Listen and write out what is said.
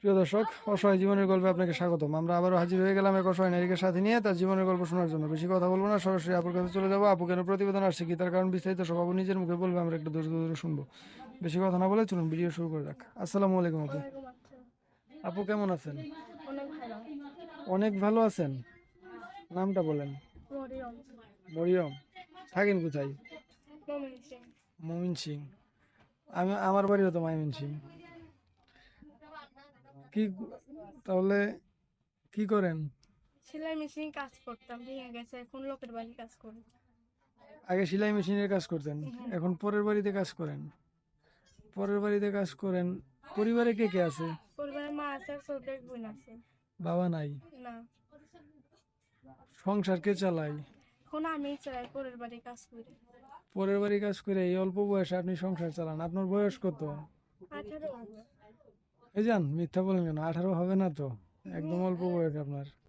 প্রিয় দর্শক অসহায় জীবনের গল্পে আপনাকে স্বাগতম। আমরা আবারও হাজির হয়ে গেলাম এক অসহায় নারীকে সাথে নিয়ে তার জীবনের গল্প শোনার জন্য। বেশি কথা বলব না সরাসরি আপুর কাছে চলে যাব। আপু কেন প্রতিবেদন আসছে কি? তার কারণ বিস্তারিত সব আপু নিজের মুখে বলবে আমরা একটু ধৈর্য দূরে শুনব। বেশি কথা না বলে চলুন ভিডিও শুরু করে রাখ আসসালামু আলাইকুম আপু। আপু কেমন আছেন? অনেক ভালো আছেন। নামটা বলেন। মরিয়ম। থাকেন কোথায়? মমিন সিং। মমিন সিং। আমি আমার বাড়িও তো মাইমিন সিং কি তাহলে কি করেন? সেলাই মেশিন কাজ করতাম ভেঙে গেছে এখন লোকের বাড়ি কাজ করি। আগে সেলাই মেশিনের কাজ করতেন এখন পরের বাড়িতে কাজ করেন? পরের বাড়িতে কাজ করেন পরিবারে কে কে আছে? পরিবারের মা আছে আর ছোট এক বোন আছে। বাবা নাই? না। সংসার কে চালায়? এখন আমি চালাই পরের বাড়ি কাজ করি। পরের বাড়ি কাজ করে এই অল্প বয়সে আপনি সংসার চালান আপনার বয়স কত? আঠারো। এই যান মিথ্যা বলেন কেন? আঠারো হবে না তো? একদম অল্প বয়স আপনার।